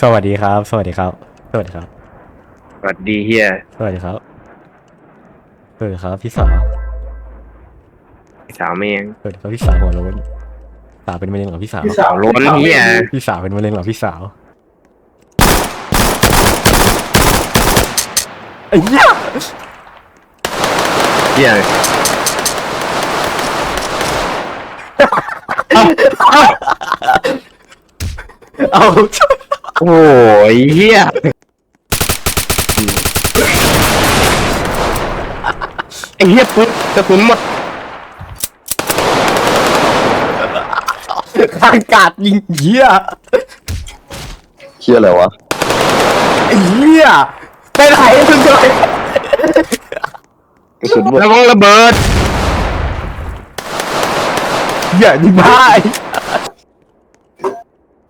สวัสดีครับ สวัสดีครับ สวัสดีครับ สวัสดีเฮียสวัสดีครับสวัสดีครับพี่สาวสาวเมงสวัสดีครับพี่สาวหัวโล้นสาวเป็นมะเร็งเหรอพี่สาวพี่สาวล้นเฮียพี่สาวเป็นมะเร็งเหรอพี่สาวไอ้เหี้ยเฮียเอา โอ้ยเฮียไอ้เฮียปุ๊บกระสุนหมดข้างกาดยิงเหี้ยเชี่ยอะไรวะไอ้เหี้ยไปไหนมึงเลยกระสุนหมดระวังระเบิดเหี้ยนี่บ้าไอ้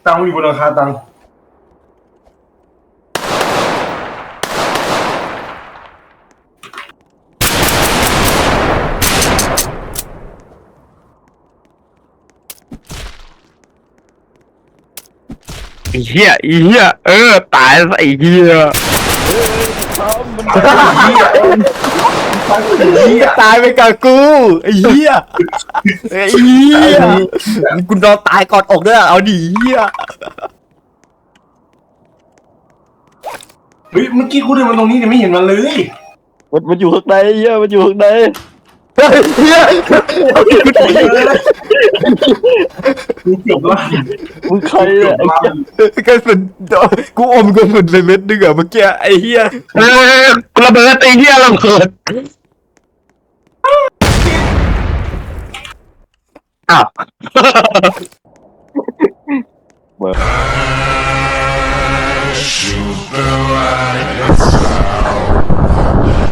ตังค์อยู่บนราคาตังค์ ไอ้เฮียไอ้เฮียเออ ตายซะไอ้เฮียเหี้ยตายไปกับกูไอ้เหี้ยไอ้เหี้ยกูนอนตายกอดอกด้วยอะเอาดิเหี้ยเฮ้ยเมื่อกี้กูเดินมาตรงนี้เนี่ยไม่เห็นมันเลย มันมันอยู่ข้างในเหี้ยมันอยู่ข้างใน เฮ้ยเหี้ยกูเกือบว่ามึงใครอะกระสุนกูอมกระสุนไปเม็ดนึงอะเมื่อกี้ไอ้เหี้ยเออระเบิดไอ้เฮียระเบิดอ้าวเ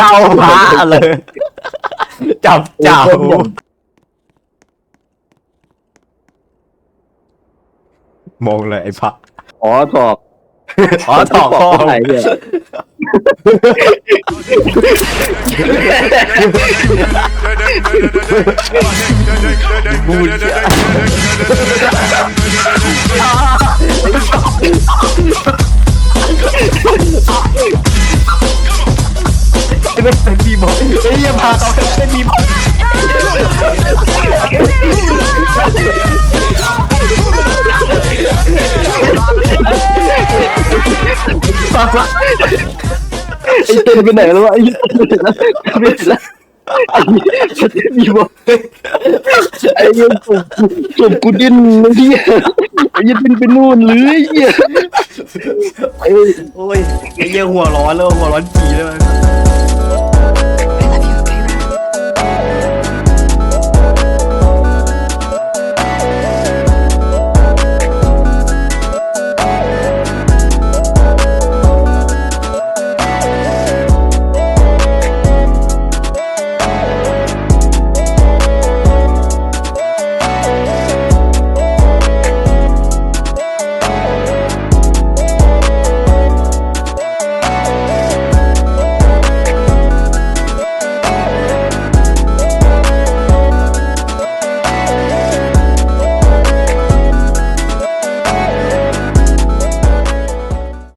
ดาพระเลยจับเจ้ามองเลยไอ้พระอ๋อถอกอ๋อถอกพ่อไหนเนี่ยบูาเขาเป็นบีบอยฟังละไอ้เต้นไปไหนแล้ววะไอ้เหี้ยไม่เห็นแล้วไอ้เหี้ยมีบอกไอ้เหี้ยศพกูศพกูดิ้นไอ้เหี้ยไอ้เหี้ยดิ้นไปนู่นเลยไอ้เหี้ยโอ้ยไอ้เหี้ยหัวร้อนเลยหัวร้อนจีเลย